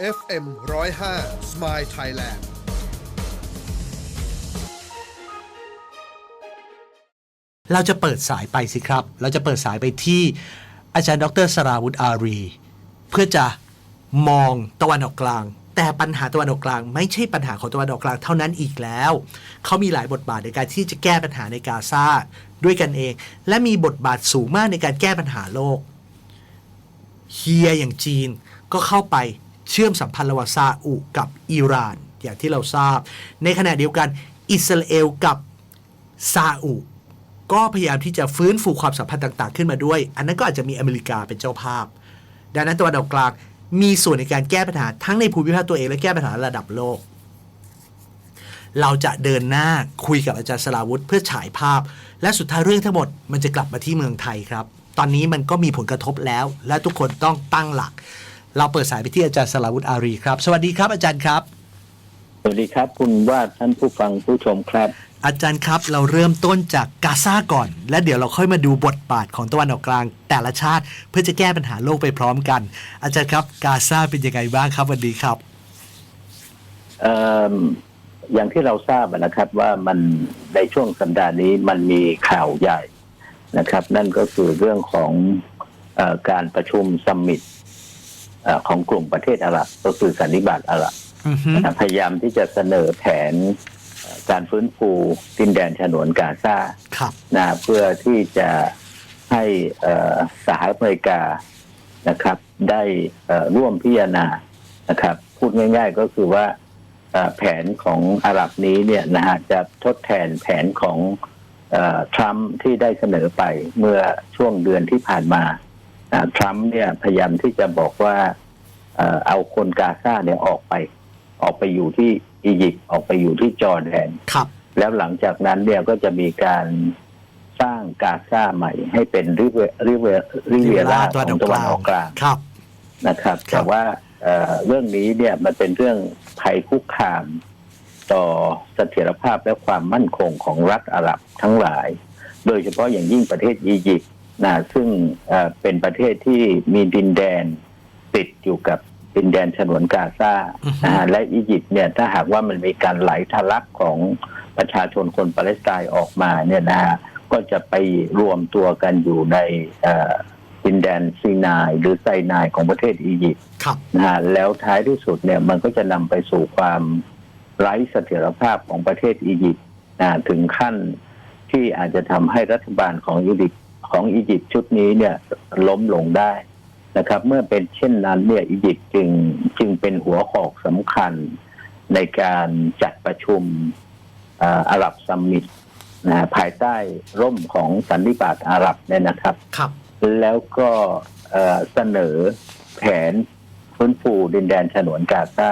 FM 105 Smile Thailand เราจะเปิดสายไปสิครับ เราจะเปิดสายไปที่อาจารย์ดรสราวุธอารี เพื่อจะมองตะวันออกกลาง แต่ปัญหาตะวันออกกลาง ไม่ใช่ปัญหาของตะวันออกกลางเท่านั้นอีกแล้ว เขามีหลายบทบาทในการที่จะแก้ปัญหาในกาซาด้วยกันเอง และมีบทบาทสูงมากในการแก้ปัญหาโลกเฮียอย่างจีนก็เข้าไป เชื่อมสัมพันธ์ระหว่างซาอุกับอิหร่าน อย่างที่เราทราบ ในขณะเดียวกันอิสราเอลกับซาอุก็พยายามที่จะฟื้นฟูความสัมพันธ์ต่าง ๆ ขึ้นมาด้วย อันนั้นก็อาจจะมีอเมริกาเป็นเจ้าภาพ ดังนั้นตะวันออกกลางมีส่วนในการแก้ปัญหาทั้งในภูมิภาคตัวเองและแก้ปัญหาระดับโลก เราจะเดินหน้าคุยกับอาจารย์สราวุธเพื่อฉายภาพ และสุดท้ายเรื่องทั้งหมดมันจะกลับมาที่เมืองไทยครับ ตอนนี้มันก็มีผลกระทบแล้ว และทุกคนต้องตั้งหลัก เราเปิดสายไปที่อาจารย์สราวุธอารีครับ สวัสดีครับอาจารย์ครับ สวัสดีครับคุณวาดท่านผู้ฟังผู้ชมครับ อาจารย์ครับเราเริ่มต้นจากกาซาก่อน และเดี๋ยวเราค่อยมาดูบทบาทของตะวันออกกลาง แต่ละชาติเพื่อจะแก้ปัญหาโลกไปพร้อมกัน อาจารย์ครับกาซาเป็นยังไงบ้างครับวันนี้ครับเอ่ออย่างที่เราทราบนะครับว่ามันในช่วงสัปดาห์นี้มันมีข่าวใหญ่นะครับ นั่นก็คือเรื่องของเออการประชุมซัมมิตเอ่อ ของกลุ่มประเทศอาหรับก็คือสันนิบาตอาหรับอือฮึนะครับพยายามที่จะเสนอแผนเอ่อการฟื้นฟูดินแดนฉนวนกาซาครับนะเพื่อที่จะให้เอ่อสหรัฐอเมริกานะครับ ได้เอ่อร่วมพิจารณานะครับ พูดง่าย ๆ ก็คือว่าเอ่อแผนของอาหรับนี้เนี่ยนะฮะจะทดแทนแผนของเอ่อทรัมป์ที่ได้เสนอไปเมื่อช่วงเดือนที่ผ่านมาอ่า ทรัมป์เนี่ยพยายามที่จะบอกว่าเอ่อเอาคนกาซาเนี่ยออกไป ออกไปอยู่ที่อียิปต์ออกไปอยู่ที่จอร์แดนครับ แล้วหลังจากนั้นเนี่ยก็จะมีการสร้างกาซาใหม่ ให้เป็นริเวริเวริเวล่าของตะวันออกกลางครับนะครับครับแต่ว่าเอ่อเรื่องนี้เนี่ยมันเป็นเรื่องภัยคุกคาม ต่อเสถียรภาพและความมั่นคงของรัฐอาหรับทั้งหลาย โดยเฉพาะอย่างยิ่งประเทศอียิปต์ นะซึ่งเอ่อเป็นประเทศที่มีดินแดนติดอยู่กับดินแดนฉนวนกาซาอือฮึนะฮะและอียิปต์เนี่ยถ้าหากว่ามันมีการไหลทะลักของประชาชนคนปาเลสไตน์ออกมาเนี่ยนะฮะก็จะไปรวมตัวกันอยู่ในเอ่อดินแดนซีนายหรือไซนายของประเทศอียิปต์ครับนะฮะแล้วท้ายที่สุดเนี่ยมันก็จะนำไปสู่ความไร้เสถียรภาพของประเทศอียิปต์นะถึงขั้นที่อาจจะทำให้รัฐบาลของอียิปต์ ของอียิปต์ชุดนี้เนี่ยล้มลงได้นะครับ เมื่อเป็นเช่นนั้นเนี่ยอียิปต์จึงจึงเป็นหัวหอกสำคัญในการจัดประชุมเอ่ออาหรับซัมมิตนะฮะภายใต้ร่มของสันนิบาตอาหรับเนี่ยนะครับครับ แล้วก็เอ่อเสนอแผนฟื้นฟูดินแดนฉนวนกาซา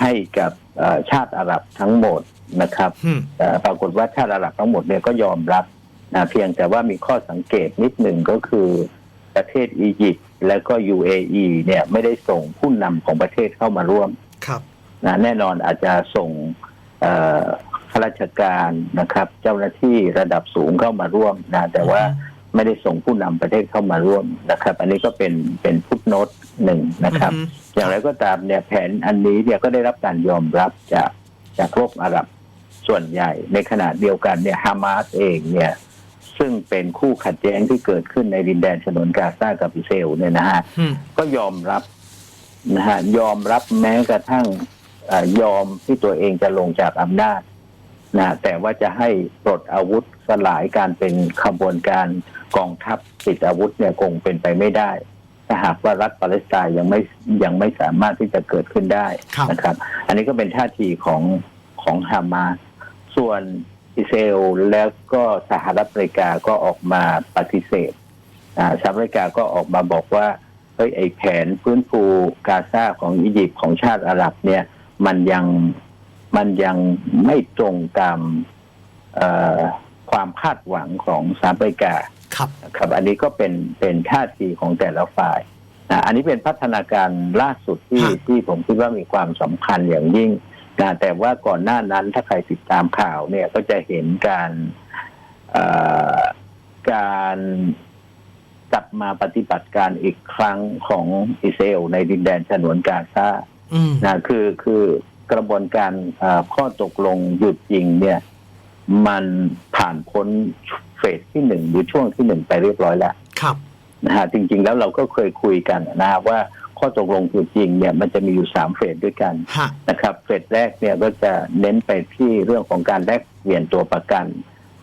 ให้กับเอ่อชาติอาหรับทั้งหมดนะครับอืมเอ่อปรากฏว่าชาติอาหรับทั้งหมดเนี่ยก็ยอมรับ นะเพียงแต่ว่ามีข้อสังเกตนิดหนึ่งก็คือประเทศอียิปต์และก็ UAE เนี่ยไม่ได้ส่งผู้นำของประเทศเข้ามาร่วมครับนะแน่นอนอาจจะส่งเอ่อข้าราชการนะครับ เจ้าหน้าที่ระดับสูงเข้ามาร่วมนะแต่ว่าอือฮึไม่ได้ส่งผู้นำประเทศเข้ามาร่วมนะครับ อันนี้ก็เป็นเป็นฟุตโนตหนึ่งนะครับอือฮึอย่างไรก็ตามเนี่ยแผนอันนี้เนี่ยก็ได้รับการยอมรับจากจากโลกอาหรับส่วนใหญ่ ในขณะเดียวกันเนี่ยฮามาสเองเนี่ย ซึ่งเป็นคู่ขัดแย้งที่เกิดขึ้นในดินแดนฉนวนกาซากับอิสราเอลเนี่ยนะฮะอืมก็ยอมรับนะฮะยอมรับแม้กระทั่งเออยอมที่ตัวเองจะลงจากอำนาจนะแต่ว่าจะให้ปลดอาวุธสลายการเป็นขบวนการกองทัพติดอาวุธเนี่ยคงเป็นไปไม่ได้ ถ้าหากว่ารัฐปาเลสไตน์ยังไม่ยังไม่สามารถที่จะเกิดขึ้นได้ครับนะครับ อันนี้ก็เป็นท่าทีของของฮามาสส่วนอิสรา เอลแล้วก็สหรัฐอเมริกาก็ออกมาปฏิเสธอ่าสหรัฐอเมริกาก็ออกมาบอกว่าเฮ้ยไอแผนฟื้นฟูกาซาของอียิปต์ของชาติอาหรับเนี่ย มันยังมันยังไม่ตรงตามเอ่อความคาดหวังของสหรัฐอเมริกาครับนะครับ อันนี้ก็เป็นเป็นท่าทีของแต่ละฝ่ายนะอันนี้เป็นพัฒนาการล่าสุดที่ครับที่ผมคิดว่ามีความสำคัญอย่างยิ่ง นะแต่ว่าก่อนหน้านั้นถ้าใครติดตามข่าวเนี่ยก็จะเห็นการเอ่อการกลับมาปฏิบัติการอีกครั้งของอิสราเอลในดินแดนฉนวนกาซาอืมนะคือคือกระบวนการเอ่อข้อตกลงหยุดยิงเนี่ย มันผ่านพ้นเฟสที่หนึ่งหรือช่วงที่หนึ่งไปเรียบร้อยแล้ว ครับนะฮะจริง ๆ แล้วเราก็เคยคุยกันนะฮะว่า ข้อตกลงหยุดยิงเนี่ยมันจะมีอยู่สามเฟสด้วยกันฮะนะครับ เฟสแรกเนี่ยก็จะเน้นไปที่เรื่องของการแลกเปลี่ยนตัวประกัน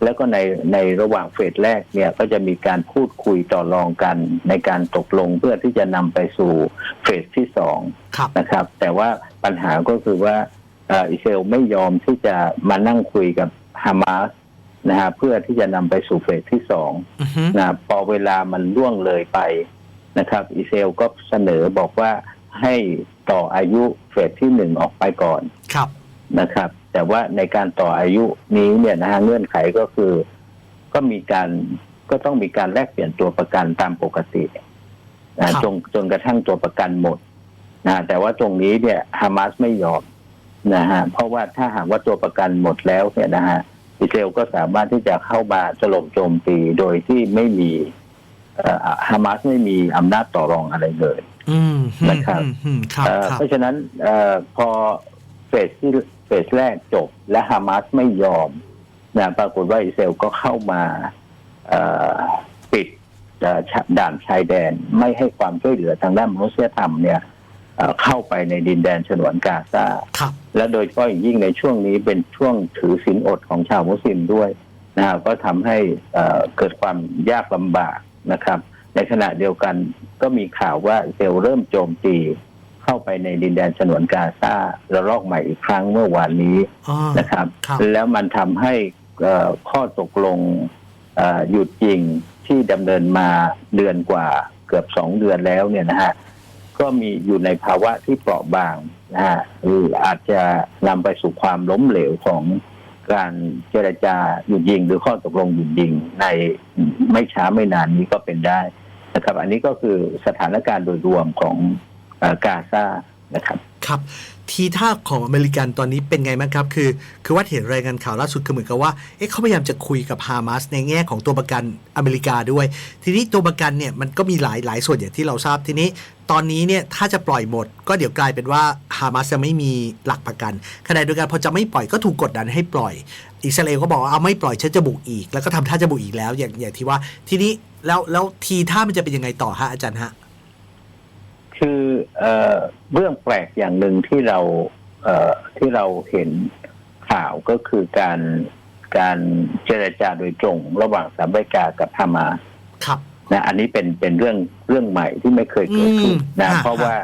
แล้วก็ในในระหว่างเฟสแรกเนี่ยก็จะมีการพูดคุยต่อรองกันในการตกลงเพื่อที่จะนำไปสู่เฟสที่สองครับนะครับ แต่ว่าปัญหาก็คือว่าเอ่ออิสราเอลไม่ยอมที่จะมานั่งคุยกับฮามาสนะฮะเพื่อที่จะนำไปสู่เฟสที่สองอือฮึนะพอเวลามันล่วงเลยไป นะครับอิสราเอลก็เสนอบอกว่าให้ต่ออายุเฟสที่หนึ่งออกไปก่อนครับนะครับ แต่ว่าในการต่ออายุนี้เนี่ยนะฮะเงื่อนไขก็คือ ก็มีการก็ต้องมีการแลกเปลี่ยนตัวประกันตามปกตินะจนจนกระทั่งตัวประกันหมดนะแต่ว่าตรงนี้เนี่ยฮามาสไม่ยอมนะฮะเพราะว่าถ้าหากว่าตัวประกันหมดแล้วเนี่ยนะฮะอิสราเอลก็สามารถที่จะเข้ามาถล่มโจมตีโดยที่ไม่มีเอ่อ ฮามาสไม่มีอำนาจต่อรองอะไรเลยอืมนะครับอืมอืมครับเอ่อครับเพราะฉะนั้นเออพอเฟสที่เฟสแรกจบ และฮามาสไม่ยอมนะปรากฏว่าอิสราเอลก็เข้ามาเอ่อปิดเอ่อชะด่านชายแดนไม่ให้ความช่วยเหลือทางด้านมนุษยธรรมเนี่ยเอ่อเข้าไปในดินแดนฉนวนกาซาครับและโดยเฉพาะอย่างยิ่งในช่วงนี้เป็นช่วงถือศีลอดของชาวมุสลิมด้วยนะครับก็ทำให้เอ่อเกิดความยากลำบาก นะครับ ในขณะเดียวกันก็มีข่าวว่าอิสราเอลเริ่มโจมตีเข้าไปในดินแดนฉนวนกาซาระลอกใหม่อีกครั้งเมื่อวานนี้อ๋อนะครับครับ แล้วมันทำให้เอ่อข้อตกลงเอ่อหยุดยิงที่ดำเนินมาเดือนกว่าเกือบสองเดือนแล้วเนี่ยนะฮะก็มีอยู่ในภาวะที่เปราะบางนะฮะหรืออาจจะนำไปสู่ความล้มเหลวของ การเจรจาหยุดยิง หรือข้อตกลงหยุดยิง ในไม่ช้าไม่นานนี้ก็เป็นได้นะครับ อันนี้ก็คือสถานการณ์โดยรวมของกาซานะครับครับทีท่าของอเมริกันตอนนี้เป็นไงบ้างครับ คือ คือว่าเห็นรายงานข่าวล่าสุดคือเหมือนกับว่าเอ๊ะเขาพยายามจะคุยกับฮามาสในแง่ของตัวประกันอเมริกาด้วย ทีนี้ตัวประกันเนี่ยมันก็มีหลายหลายส่วนอย่างที่เราทราบทีนี้ ตอนนี้เนี่ยถ้าจะปล่อยหมด ก็เดี๋ยวกลายเป็นว่าฮามาสจะไม่มีหลักประกันขณะเดียวกันพอจะไม่ปล่อยก็ถูกกดดันให้ปล่อย อิสราเอลก็บอกว่าเอาไม่ปล่อยฉันจะบุกอีก แล้วก็ทำท่าจะบุกอีกแล้ว อย่างอย่างที่ว่า ทีนี้แล้วแล้วทีท่ามันจะเป็นยังไงต่อฮะอาจารย์ฮะคือเอ่อเรื่องแปลกอย่างหนึ่งที่เราเอ่อที่เราเห็นข่าวก็คือการการเจรจาโดยตรง ระหว่างสหรัฐอเมริกากับฮามาสครับ นะอันนี้เป็นเป็นเรื่องเรื่องใหม่ที่ไม่เคยเกิดขึ้นอืมนะฮะเพราะว่า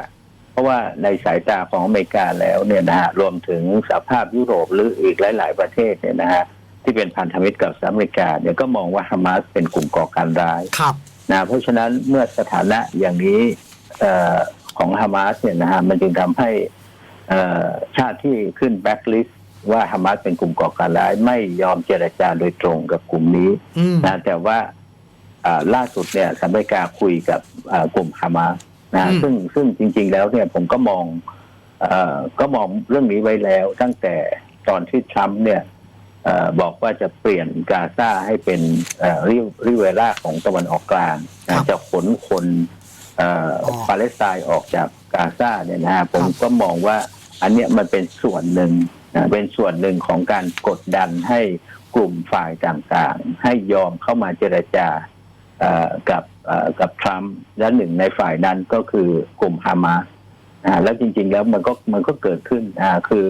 เพราะว่าในสายตาของอเมริกาแล้วเนี่ยนะฮะรวมถึงสหภาพยุโรปหรืออีกหลาย ๆ ประเทศเนี่ยนะฮะที่เป็นพันธมิตรกับสหรัฐอเมริกาเนี่ยก็มองว่าฮามาสเป็นกลุ่มก่อการร้ายครับนะเพราะฉะนั้นเมื่อสถานะอย่างนี้เออของฮามาสเนี่ยนะฮะมันจึงทำให้เอ่อชาติที่ขึ้นแบ็กลิสต์ว่าฮามาสเป็นกลุ่มก่อการร้ายไม่ยอมเจรจาโดยตรงกับกลุ่มนี้อืมนะแต่ว่าอ่า ล่าสุดเนี่ยสหรัฐอเมริกาคุยกับอ่ากลุ่มฮามาสนะอืมซึ่งซึ่งจริง ๆ แล้วเนี่ยผมก็มองเอ่อก็มองเรื่องนี้ไว้แล้วตั้งแต่ตอนที่ทรัมป์เนี่ยเออบอกว่าจะเปลี่ยนกาซาให้เป็นเอ่อริริเวล่าของตะวันออกกลางนะจะขนคนเอ่อออปาเลสไตน์ออกจากกาซาเนี่ยนะฮะผมก็มองว่าอันเนี้ยมันเป็นส่วนหนึ่งนะเป็นส่วนหนึ่งของการกดดันให้กลุ่มฝ่ายต่างๆ ให้ยอมเข้ามาเจรจาเอ่อ กับเอ่อกับทรัมป์และหนึ่งในฝ่ายนั้นก็คือกลุ่มฮามาสอ่าแล้วจริง ๆ แล้วมันก็มันก็เกิดขึ้นอ่าคือ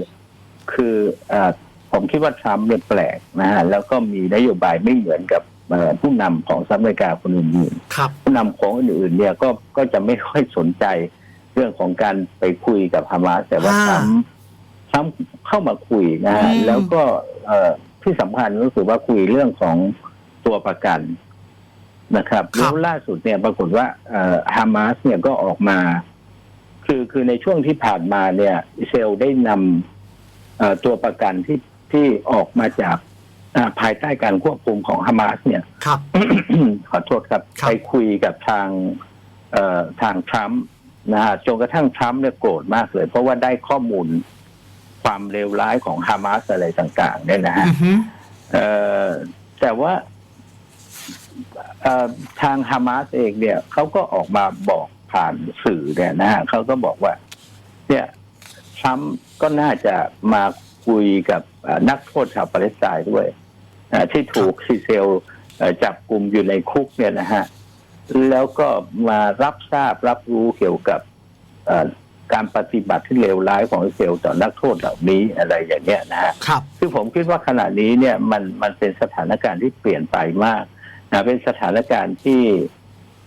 คืออ่าผมคิดว่าทรัมป์เนี่ยแปลกนะฮะแล้วก็มีนโยบายไม่เหมือนกับเอ่อผู้นำของสหรัฐอเมริกาคนอื่นๆครับผู้นำของอื่นๆเนี่ยก็ก็จะไม่ค่อยสนใจเรื่องของการไปคุยกับฮามาสแต่ว่าอ่าทรัมป์ทรัมป์เข้ามาคุยนะฮะอืมแล้วก็เอ่อที่สำคัญก็คือว่าคุยเรื่องของตัวประกัน นะครับแล้วล่าสุดเนี่ยปรากฏว่าฮามาสเนี่ยก็ออกมา คือคือในช่วงที่ผ่านมาเนี่ยอิสราเอลได้นำเอ่อตัวประกันที่ที่ออกมาจากอ่าภายใต้การควบคุมของฮามาสเนี่ยครับขอโทษครับครับไปคุยกับทางเอ่อทางทรัมป์นะฮะจนกระทั่งทรัมป์เนี่ยโกรธมากเลย เพราะว่าได้ข้อมูลความเลวร้ายของฮามาสอะไรต่างๆเนี่ยนะฮะอือฮึเอ่อแต่ว่าเอ่อ ทางฮามาสเองเนี่ยเขาก็ออกมาบอกผ่านสื่อเนี่ยนะฮะเขาก็บอกว่า เนี่ยทรัมป์ก็น่าจะมาคุยกับเอ่อนักโทษชาวปาเลสไตน์ด้วยอ่าที่ถูกซีเซลเอ่อจับกลุ่มอยู่ในคุกเนี่ยนะฮะแล้วก็มารับทราบรับรู้เกี่ยวกับเอ่อการปฏิบัติที่เลวร้ายของอิสราเอลต่อนักโทษเหล่านี้อะไรอย่างเงี้ยนะฮะครับคือผมคิดว่าขณะนี้เนี่ยมันมันเป็นสถานการณ์ที่เปลี่ยนไปมาก นะเป็นสถานการณ์ที่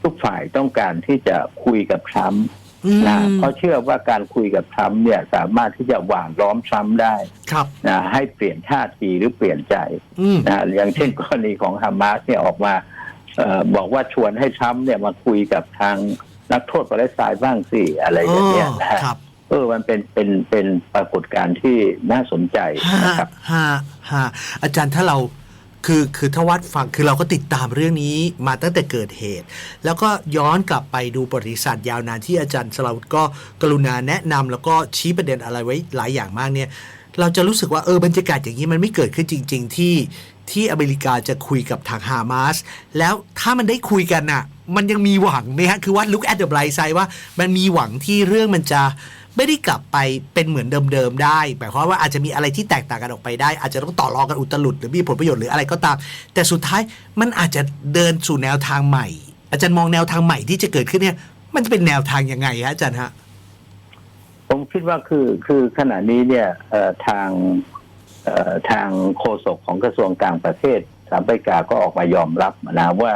ทุกฝ่ายต้องการที่จะคุยกับทรัมป์อืมนะเพราะเชื่อว่าการคุยกับทรัมป์เนี่ยสามารถที่จะหว่านล้อมทรัมป์ได้ครับนะให้เปลี่ยนท่าทีหรือเปลี่ยนใจอืมนะอย่างเช่นกรณีของฮามาสเนี่ยออกมาเออบอกว่าชวนให้ทรัมป์เนี่ยมาคุยกับทางนักโทษปาเลสไตน์บ้างสิอะไรอย่างเงี้ยนะฮะครับเออ มันเป็นเป็นเป็นปรากฏการณ์ที่น่าสนใจฮะนะครับฮะฮะอาจารย์ถ้าเรา คือคือถ้าวัดฟังคือเราก็ติดตามเรื่องนี้มาตั้งแต่เกิดเหตุ แล้วก็ย้อนกลับไปดูประวัติศาสตร์ยาวนานที่อาจารย์สลาวุธก็กรุณาแนะนำแล้วก็ชี้ประเด็นอะไรไว้หลายอย่างมากเนี่ยเราจะรู้สึกว่าเออบรรยากาศอย่างนี้มันไม่เกิดขึ้นจริง ๆ ที่ที่อเมริกาจะคุยกับทางฮามาสแล้วถ้ามันได้คุยกันน่ะมันยังมีหวังไหมฮะ คือว่า look at the bright side ว่ามันมีหวังที่เรื่องมันจะ ไม่ได้กลับไปเป็นเหมือนเดิมๆได้หมายความว่าอาจจะมีอะไรที่แตกต่างกันออกไปได้ อาจจะต้องต่อรองกันอุตลุดหรือมีผลประโยชน์หรืออะไรก็ตาม แต่สุดท้ายมันอาจจะเดินสู่แนวทางใหม่ อาจารย์มองแนวทางใหม่ที่จะเกิดขึ้นเนี่ย มันจะเป็นแนวทางยังไงฮะอาจารย์ฮะผมคิดว่าคือคือขณะนี้เนี่ยทางทางโฆษกของกระทรวงต่างประเทศสหรัฐอเมริกาก็ออกมายอมรับนะว่า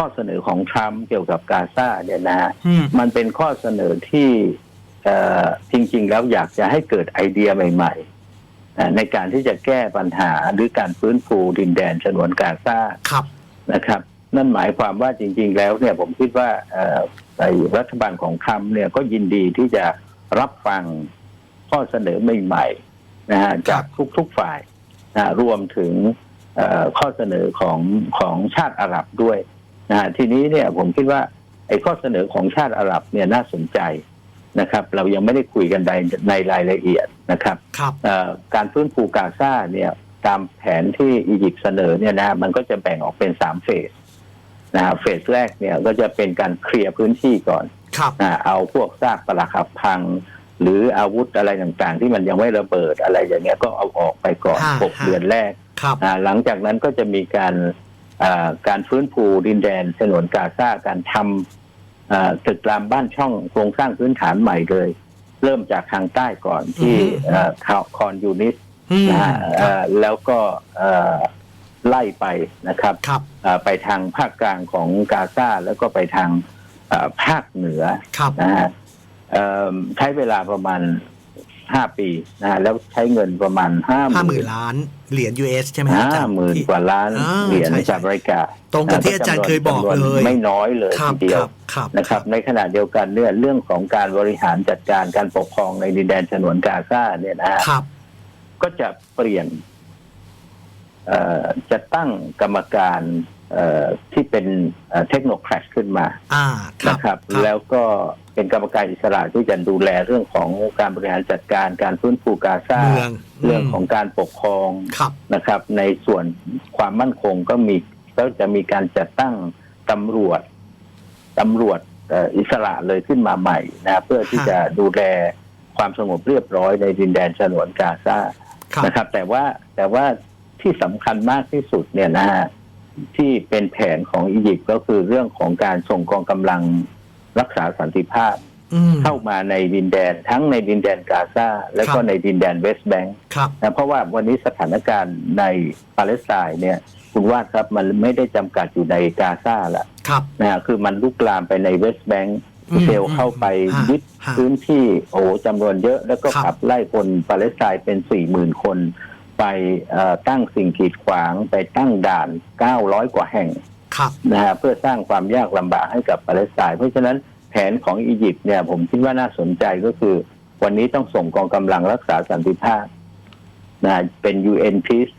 ข้อเสนอของทรัมป์เกี่ยวกับกาซาเนี่ยนะฮะอืมมันเป็นข้อเสนอที่เอ่อจริง ๆ แล้วอยากจะให้เกิดไอเดียใหม่ๆอ่าในการที่จะแก้ปัญหาหรือการฟื้นฟูดินแดนฉนวนกาซาครับนะครับ นั่นหมายความว่าจริง ๆ แล้วเนี่ยผมคิดว่าเอ่อไอ้รัฐบาลของทรัมป์เนี่ยก็ยินดีที่จะรับฟังข้อเสนอใหม่ๆนะฮะจากทุกๆฝ่ายนะรวมถึงเอ่อข้อเสนอของของชาติอาหรับด้วย นะฮะทีนี้เนี่ยผมคิดว่าไอ้ข้อเสนอของชาติอาหรับเนี่ยน่าสนใจนะครับ เรายังไม่ได้คุยกันในในรายละเอียดนะครับครับเอ่อการฟื้นฟูกาซาเนี่ยตามแผนที่อียิปต์เสนอเนี่ยนะมันก็จะแบ่งออกเป็นสามเฟสนะฮะเฟสแรกเนี่ยก็จะเป็นการเคลียร์พื้นที่ก่อนครับนะเอาพวกซากปรักหักพัง หรืออาวุธอะไรต่างๆ ที่มันยังไม่ระเบิดอะไรอย่างเงี้ยก็เอาออกไปก่อนฮะหกฮะเดือนแรกครับอ่าหลังจากนั้นก็จะมีการอ่า การฟื้นฟูดินแดนฉนวนกาซาการทำอ่าตึกรามบ้านช่องโครงสร้างพื้นฐานใหม่เลย เริ่มจากทางใต้ก่อนที่อืมเอ่อคาคอนยูนิสอืมนะฮะครัเอ่บอแล้วก็เอ่อไล่ไปนะครับครับเอ่อไปทางภาคกลางของกาซาแล้วก็ไปทางเอ่อภาคเหนือครับนะฮะเอ่อใช้เวลาประมาณ ห้าปีนะฮะแล้วใช้เงินประมาณห้าห้าหมื่นล้านเหรียญ US ใช่ไหมฮะอาจาห้ารย์หมื่นที่กว่าล้านอ่าเหรียญใช่สหรัฐอเมริกา ตรงกับที่อาจารย์เคยบอกจำนวนเลย ไม่น้อยเลยครับทีเดีคยวรับครับนะครับ ในขณะเดียวกันเนี่ยเรื่องของการบริหารจัดการการปกครองในดินแดนฉนวนกาซาเนี่ยนะฮะครับ ก็จะเปลี่ยนเอ่อจะตั้งกรรมการเอ่อ ที่เป็นเทคโนแครชขึ้นมาอ่าครับนะครับครับ แล้วก็เป็นกรรมการอิสระที่จะดูแลเรื่องของการบริหารจัดการการฟื้นฟูกาซาเมืองเรื่องของการปกครองครับนะครับ ในส่วนความมั่นคงก็มีก็จะมีการจัดตั้งตำรวจตำรวจเอ่ออิสระเลยขึ้นมาใหม่นะเพื่อที่ฮะจะดูแลความสงบเรียบร้อยในดินแดนฉนวนกาซาครับนะครับ แต่ว่าแต่ว่าที่สำคัญมากที่สุดเนี่ยนะฮะ ที่เป็นแผนของอียิปต์ก็คือเรื่องของการส่งกองกำลังรักษาสันติภาพอืมเข้ามาในดินแดนทั้งในดินแดนกาซาและก็ครับในดินแดนเวสต์แบงก์ครับนะเพราะว่าวันนี้สถานการณ์ในปาเลสไตน์เนี่ย คุณว่าครับมันไม่ได้จำกัดอยู่ในกาซาละครับนะฮะคือมันลุกลามไปในเวสต์แบงก์อืมเซลเข้าไปฮะยึดฮะพื้นที่โอ้โหจำนวนเยอะ แล้วก็ครับขับไล่คนปาเลสไตน์เป็นสี่หมื่นคน ไปเอ่อตั้งสิ่งกีดขวางไปตั้งด่านเก้าร้อยกว่าแห่งครับนะฮะเพื่อสร้างความยากลำบากให้กับปาเลสไตน์เพราะฉะนั้นแผนของอียิปต์เนี่ยผมคิดว่าน่าสนใจก็คือ วันนี้ต้องส่งกองกำลังรักษาสันติภาพนะเป็น UN Peace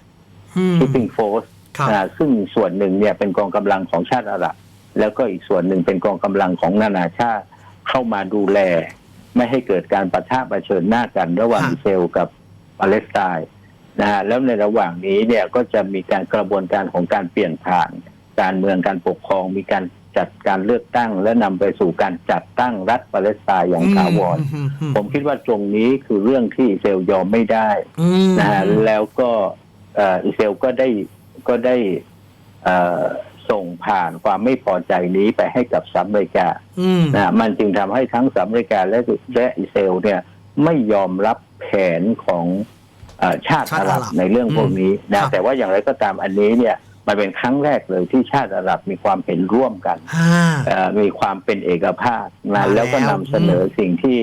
อืม Keeping Force ครับนะซึ่งส่วนหนึ่งเนี่ยเป็นกองกำลังของชาติอาหรับแล้วก็อีกส่วนหนึ่งเป็นกองกำลังของนานาชาติเข้ามาดูแล ไม่ให้เกิดการประทะประเชิญหน้ากันระหว่างฮะอิสราเอลกับปาเลสไตน์ นะฮะแล้วในระหว่างนี้เนี่ยก็จะมีการกระบวนการของการเปลี่ยนผ่าน การเมืองการปกครองมีการจัดการเลือกตั้ง และนำไปสู่การจัดตั้งรัฐปาเลสไตน์อย่างถาวรอืมอืมผมคิดว่าตรงนี้คือเรื่องที่อิสราเอลยอมไม่ได้อืมนะฮะแล้วก็เอ่ออิสราเอลก็ได้ก็ได้เอ่อส่งผ่านความไม่พอใจนี้ไปให้กับสหรัฐอเมริกาอืมนะมันจึงทำให้ทั้งสหรัฐอเมริกาและและอิสราเอลเนี่ยไม่ยอมรับแผนของเออ ชาติชาติอาหรับอาหรับในเรื่องพวกนี้ครันะบแต่ว่าอย่างไรก็ตามอันนี้เนี่ยมันเป็นครั้งแรกเลยที่ชาติอาหรับมีความเห็นร่วมกันอ่าเอ่อมีความเป็นเอกภาพมานะแล้วก็แล้วนำเสนอสิ่งที่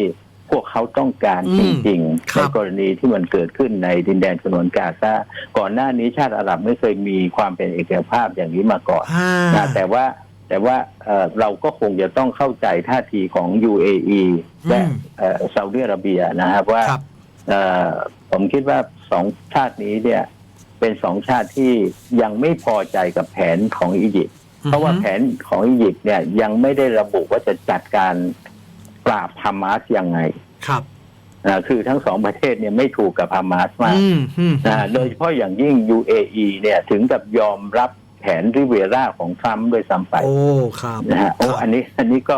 พวกเขาต้องการอืจมริงคๆรัในบกรณีที่มันเกิดขึ้นในดินแดนฉนวนกาซาก่อนหน้านี้ชาติอาหรับไม่เคยมีความเป็นเอกภาพอย่างนี้มาก่อนอ่านะแต่ว่าแต่ว่าเอ่อเราก็คงจะต้องเข้าใจท่าทีของ UAE และอืมเอ่อซาอุดิอาระเบียนะครับว่าครับเอ่อ ผมคิดว่าสองชาตินี้เนี่ย เป็นสองชาติที่ยังไม่พอใจกับแผนของอียิปต์เพราะว่าแผนของอียิปต์เนี่ยยังไม่ได้ระบุว่าจะจัดการปราบฮามาสยังไงครับนะคือทั้งสองประเทศเนี่ยไม่ถูกกับฮามาสมากอืมอืมนะโดยเฉพาะอย่างยิ่ง UAE เนี่ยถึงกับยอมรับแผนริเวราของทรัมป์ด้วยซ้ำไปโอ้ครับนะฮะโอ้อันนี้อันนี้ก็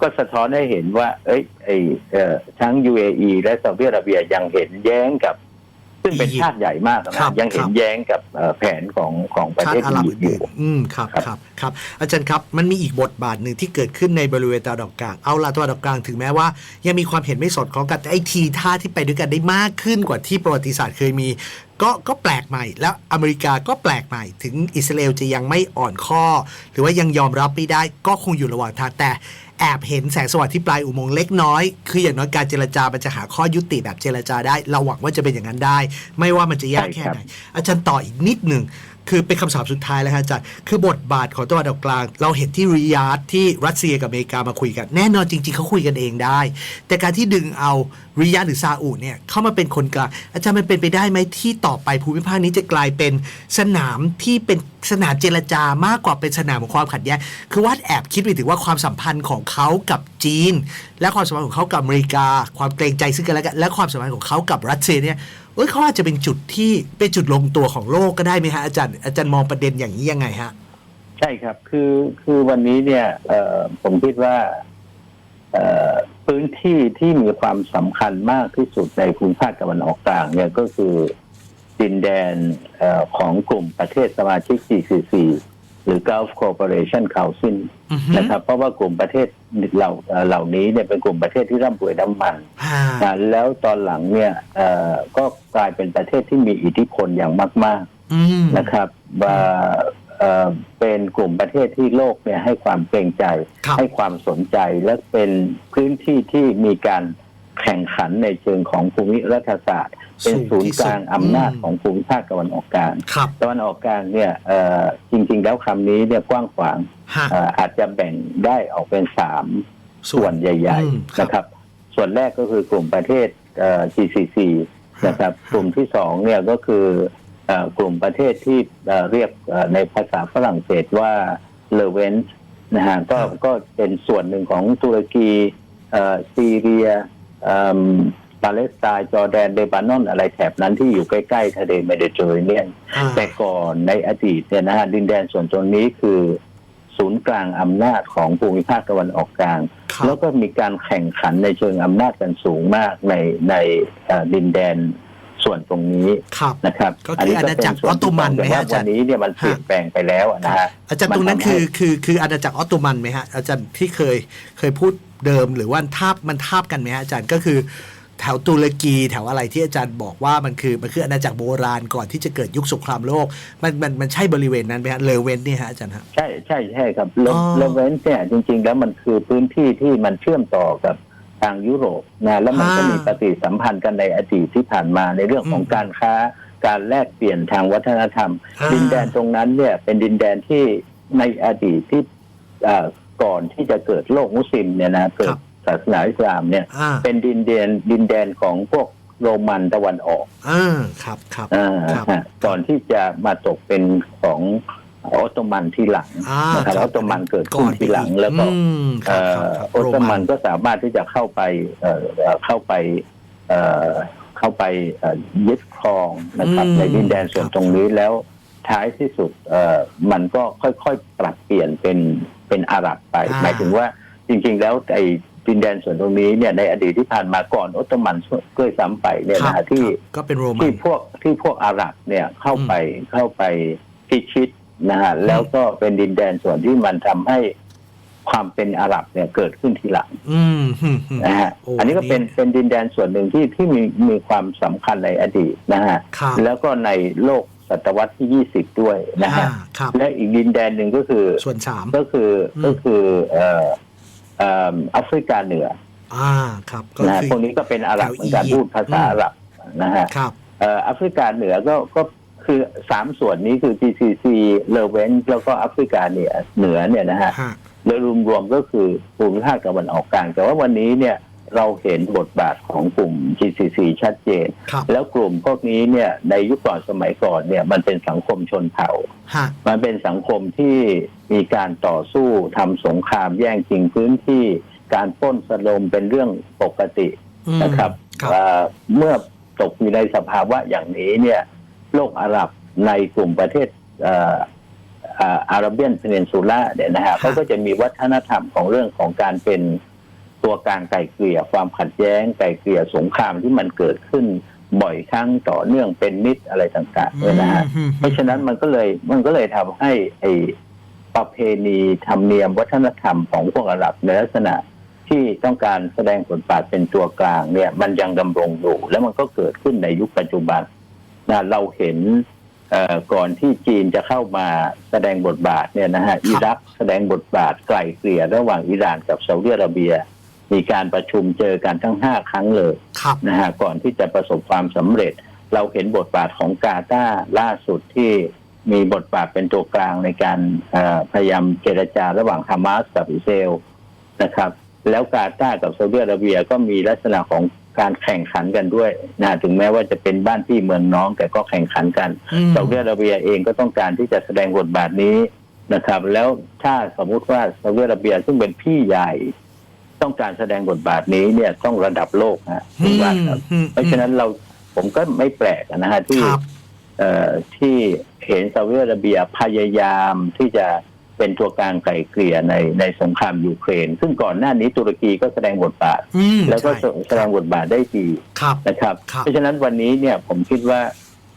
ก็สะท้อนให้เห็นว่า เอ้ยไอเอ่อทั้ง UAE และซาอุดิอาระเบียยังเห็นแย้งกับ ซึ่งเป็นอียิปต์ชาติใหญ่มากครันะบยังเห็ครันบแย้งกับเอ่อแผนของของประชาเทติศอาอีหรับยิปต์ออื่ยู่นๆอืมครับครับครับครับ อาจารย์ครับมันมีอีกบทบาทหนึ่งที่เกิดขึ้นในบริเวณตะวันออกกลางเอาละตะวันออกกลางถึงแม้ว่า ยังมีความเห็นไม่สอดคล้องกันแต่ไอทีท่าที่ไปด้วยกันได้มากขึ้นกว่าที่ประวัติศาสตร์เคยมี ก็ก็แปลกใหม่ แล้วอเมริกาก็แปลกใหม่ ถึงอิสราเอลจะยังไม่อ่อนข้อ หรือว่ายังยอมรับไม่ได้ก็คงอยู่ระหว่างทางแต่แอบเห็นแสงสว่างที่ปลายอุโมงค์เล็กน้อย คืออย่างน้อยการเจรจามันจะหาข้อยุติแบบเจรจาได้ เราหวังว่าจะเป็นอย่างนั้นได้ ไม่ว่ามันจะยากแค่ไหน อาจารย์ต่ออีกนิดหนึ่ง คือเป็นคำสาปสุดท้ายแล้วฮะอาจารย์คือบทบาทของตะวันออกกลาง เราเห็นที่ริยาดที่รัสเซียกับอเมริกามาคุยกัน แน่นอนจริง ๆเขาคุยกันเองได้ แต่การที่ดึงเอาริยาดหรือซาอุเนี่ยเข้ามาเป็นคนกลาง อาจารย์มันเป็นไปได้ไหมที่ต่อไปภูมิภาคนี้จะกลายเป็นสนามที่เป็นสนามเจรจามากกว่าเป็นสนามของความขัดแย้งคือว่าแอบคิดไปถึงว่าความสัมพันธ์ของเขากับจีน และความสัมพันธ์ของเขากับอเมริกา ความเกรงใจซึ่งกันและกันและความสัมพันธ์ของเขากับรัสเซียเนี่ย เอ้ยเขาอาจจะเป็นจุดที่เป็นจุดลงตัวของโลกก็ได้ไหมฮะอาจารย์อาจารย์มองประเด็นอย่างนี้ยังไงฮะ ใช่ครับ คือคือวันนี้เนี่ยเอ่อผมคิดว่าเอ่อพื้นที่ที่มีความสำคัญมากที่สุดในภูมิภาคตะวันออกกลางเนี่ยก็คือดินแดนเออของกลุ่มประเทศสมาชิก GCC หรือ Gulf Cooperation Council อือฮึนะครับ เพราะว่ากลุ่มประเทศ เหล่าเอ่อเหล่านี้เนี่ยเป็นกลุ่มประเทศที่ร่ำรวยน้ำมันอ่านะแล้วตอนหลังเนี่ยเอ่อก็กลายเป็นประเทศที่มีอิทธิพลอย่างมากๆอืมนะครับว่าเอ่อเป็นกลุ่มประเทศที่โลกเนี่ยให้ความเกรงใจครับให้ความสนใจและเป็นพื้นที่ที่มีการ แข่งขันในเชิงของภูมิรัฐศาสตร์ เป็นศูนย์กลางอำนาจของภูมิภาคตะวันออกกลางครับตะวันออกกลางเนี่ยเอ่อจริง ๆ แล้วคำนี้เนี่ยกว้างขวางฮะเอ่ออาจจะแบ่งได้ออกเป็นสามส่วนใหญ่อืมๆนะครับ ส่วนแรกก็คือกลุ่มประเทศเอ่อ GCC นะครับกลุ่มที่สองเนี่ยก็คือเอ่อกลุ่มประเทศที่เอ่อเรียกเอ่อในภาษาฝรั่งเศสว่าเลเวนนะฮะก็ครับก็เป็นส่วนหนึ่งของตุรกีเอ่อซีเรียเอิ่ม ปาเลสไตน์จอร์แดนเลบานอนอะไรแถบนั้นที่อยู่ใกล้ๆทะเลเมดิเตอร์เรเนียนอ่าแต่ก่อนในอดีตเนี่ยนะฮะดินแดนส่วนตรงนี้คือ ศูนย์กลางอำนาจของภูมิภาคตะวันออกกลางครับแล้วก็มีการแข่งขันในเชิงอำนาจกันสูงมากในในเอ่อดินแดนส่วนตรงนี้ครับนะครับก็คืออาณาจักรส่วนที่ออตโตมันสงแต่ไหมฮะว่าอาจารย์วันนี้เนี่ยมันเปลี่ยนแปลงไปแล้วนะฮะอาจารย์ตรงนั้นมัทำคือให้คือคืออาณาจักรออตโตมันไหมฮะอาจารย์ที่เคยเคยพูด เดิมหรือว่าทาบมันทาบกันไหมฮะอาจารย์ก็คือแถวตุรกีแถวอะไรที่อาจารย์บอกว่ามันคือมันคืออาณาจักรโบราณก่อนที่จะเกิดยุคสงครามโลก มันมันมันใช่บริเวณนั้นไหมฮะเลเวนเนี่ยฮะอาจารย์ฮะใช่ใช่ใช่ครับเลอ๋อเลเวนเนี่ยจริง ๆ แล้วมันคือพื้นที่ที่มันเชื่อมต่อกับทางยุโรปนะแล้วมันก็อ่ามีมีปฏิสัมพันธ์กันในอดีตที่ผ่านมาในเรื่องของอืมการค้าการแลกเปลี่ยนทางวัฒนธรรมอ่าดินแดนตรงนั้นเนี่ยเป็นดินแดนที่ในอดีตที่เอ่อ ก่อนที่จะเกิดโลกมุสลิมเนี่ยนะเกิดศาสนาอิสลามเนี่ย อ่า เป็นดินแดนดินแดนของพวกโรมันตะวันออกอ่าครับครับ อ่าครับฮะก่อนที่จะมาตกเป็นของออตโตมันทีหลังอ่านะครับคอรัอบตโตมันเกิดขึ้นทีหลังแล้วก็อืมคเอ่รับอครับครับออตโตมัน ก็สามารถที่จะเข้าไปเอ่อเอ่อเข้าไปเอ่อเข้าไปเอ่อยึดครองนะครับในดินแดนส่วนตรงนี้แล้วท้ายที่สุดเอ่อมันก็ค่อยๆ ปรับเปลี่ยนเป็น เป็นอาหรับไปอ่าหมายถึงว่าจริง ๆ แล้วไอ้ดินแดนส่วนตรงนี้เนี่ยในอดีตที่ผ่านมาก่อนออตโตมันก็ซ้ำไปเนี่ยครับนะฮะที่ครับก็เป็นโรมัที่นพวกที่พวกอาหรับเนี่ยเข้าไปเข้าไปพิชิตนะฮะแล้วก็เป็นดินแดนส่วนที่มันทำให้ความเป็นอาหรับเนี่ยเกิดขึ้นทีหลังอืมฮึ่มฮึ่มนะฮะโอ้อันนี้ก็เป็นเป็นดินแดนส่วนหนึ่งที่ที่มีมีความสำคัญในอดีตนะฮะครับแล้วก็ในโลก ศตวรรษที่ 20 ด้วยนะฮะอ่าครับและอีกดินแดนหนึ่งก็คือส่วนสามก็คืออืมก็คือเอ่อเอ่อแอฟริกาเหนือ อ่าครับก็นะฮะคือพวกนี้ก็เป็นอาหรับแถวเหมือนกันอียิปต์พูดภาษาอืมอาหรับนะฮะครับเอ่อแอฟริกาเหนือก็ก็คือสามส่วนนี้คือ GCC เลเวนแล้วก็แอฟริกาเหนือเหนือเนี่ยนะฮะฮะโดยรวมๆก็คือภูมิภาคตะวันออกกลางแต่ว่าวันนี้เนี่ย เราเห็นบทบาทของกลุ่ม GCC ชัดเจน ครับแล้วกลุ่มพวกนี้เนี่ยในยุคก่อนสมัยก่อนเนี่ยมันเป็นสังคมชนเผ่า ฮะมันเป็นสังคมที่มีการต่อสู้ทำสงครามแย่งชิงพื้นที่การปล้นสะดมเป็นเรื่องปกติอืมนะครับครับว่าเมื่อตกอยู่ในสภาวะอย่างนี้เนี่ยโลกอาหรับในกลุ่มประเทศเอ่ออ่าอาราเบียนเพนินซูล่าเนี่ยนะฮะเขาก็จะมีวัฒนธรรมของเรื่องของการเป็น ตัวกลางไกล่เกลี่ยความขัดแย้งไกล่เกลี่ยสงครามที่มันเกิดขึ้นบ่อยครั้งต่อเนื่องเป็นมิตรอะไรต่างๆเนี่ยนะฮะอืมเพราะฉะนั้นมันก็เลยมันก็เลยทำให้ไอ้ประเพณีธรรมเนียมวัฒนธรรมของพวกอาหรับในลักษณะที่ต้องการแสดงบทบาทเป็นตัวกลางเนี่ยมันยังดำรงอยู่แล้วมันก็เกิดขึ้นในยุคปัจจุบันนะเราเห็นเอ่อก่อนที่จีนจะเข้ามาแสดงบทบาทเนี่ยนะฮะอิรักแสดงบทบาทไกลเกลี่ยระหว่างอิหร่านกับซาอุดิอาระเบีย มีการประชุมเจอกันทั้งห้าครั้งเลยครับนะฮะก่อนที่จะประสบความสำเร็จ เราเห็นบทบาทของกาตาร์ล่าสุดที่มีบทบาทเป็นตัวกลางในการเอ่อพยายามเจรจาระหว่างฮามาสกับอิสราเอลนะครับ แล้วกาตาร์กับซาอุดิอาระเบียก็มีลักษณะของการแข่งขันกันด้วยนะถึงแม้ว่าจะเป็นบ้านพี่เมืองน้อง แต่ก็แข่งขันกันอืมซาอุดิอาระเบียเองก็ต้องการที่จะแสดงบทบาทนี้นะครับ แล้วถ้าสมมุติว่าซาอุดิอาระเบียซึ่งเป็นพี่ใหญ่ ต้องการแสดงบทบาทนี้เนี่ยต้องระดับโลกฮะอืผมมว่าครับอืมเพราะฉะนั้นเราผมก็ไม่แปลกนะฮะที่ครับเอ่อที่เห็นซาอุดิอาระเบียพยายามที่จะเป็นตัวกลางไกล่เกลี่ยในในสงครามยูเครน ซึ่งก่อนหน้านี้ตุรกีก็แสดงบทบาทอืมแล้วก็ใช่แสดงบทบาทได้ดีครับนะครับครับ เพราะฉะนั้นวันนี้เนี่ยผมคิดว่า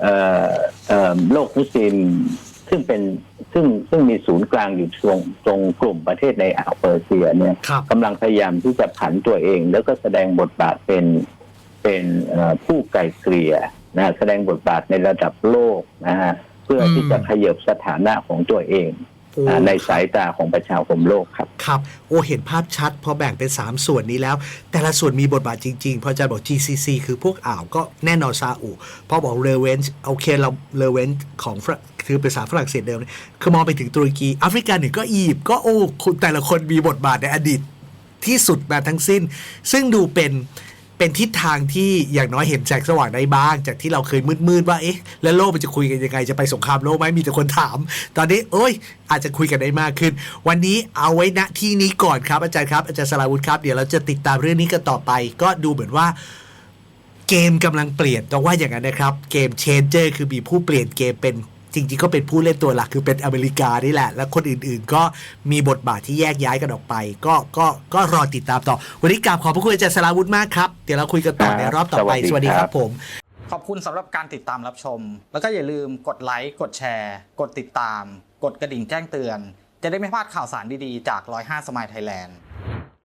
เอ่อเอ่อโลกมุสลิม ซึ่งเป็นซึ่งซึ่งมีศูนย์กลางอยู่ตรงตรงกลุ่มประเทศในอ่าวเปอร์เซียเนี่ยครับ กำลังพยายามที่จะผันตัวเอง แล้วก็แสดงบทบาทเป็นเป็นเอ่อผู้ไกลเกลี่ยนะฮะแสดงบทบาทในระดับโลกนะฮะเพื่อที่จะขยับสถานะของตัวเองโอ้อ่า ในสายตาของประชาคมโลกครับ ครับ โอ้เห็นภาพชัด พอแบ่งเป็น 3 ส่วนนี้แล้ว แต่ละส่วนมีบทบาทจริง ๆ พออาจารย์บอก GCC คือพวกอ่าวก็แน่นอนซาอุพอบอกเลเวนโอเคเราเลเวนของฝรั่งคือภาษาฝรั่งเศสเดิมเนี่ยคือมองไปถึงตุรกีแอฟริกาเหนือก็อียิปต์ก็โอ้คุณแต่ละคนมีบทบาทในอดีตที่สุดมาทั้งสิ้น ซึ่งดูเป็น เป็นทิศทางที่อย่างน้อยเห็นแสงสว่างได้บ้าง จากที่เราเคยมืดๆว่าเอ๊ะแล้วโลกมันจะคุยกันยังไงจะไปสงครามโลกไหมมีแต่คนถาม ตอนนี้โอ้ย อาจจะคุยกันได้มากขึ้น วันนี้เอาไว้ณที่นี้ก่อนครับอาจารย์ครับอาจารย์สราวุธครับเดี๋ยวเราจะติดตามเรื่องนี้กันต่อไป ก็ดูเหมือนว่าเกมกำลังเปลี่ยนต้องว่าอย่างนั้นนะครับ เกมเชนเจอร์คือมีผู้เปลี่ยนเกมเป็น จริงๆก็เป็นผู้เล่นตัวหลักคือเป็นอเมริกานี่แหละ และคนอื่นๆ ก็มีบทบาทที่แยกย้ายกันออกไป ก็ก็ก็รอติดตามต่อ วันนี้กราบขอบพระคุณอาจารย์สราวุธมากครับ เดี๋ยวเราคุยกันต่อในรอบต่อไปครับสสวัวัสสดีดีคครัรับบผม ขอบคุณสำหรับการติดตามรับชม แล้วก็อย่าลืมกดไลค์กดแชร์ กดติดตาม กดกระดิ่งแจ้งเตือน จะได้ไม่พลาดข่าวสารดีๆจาก 105 สมายไทยแลนด์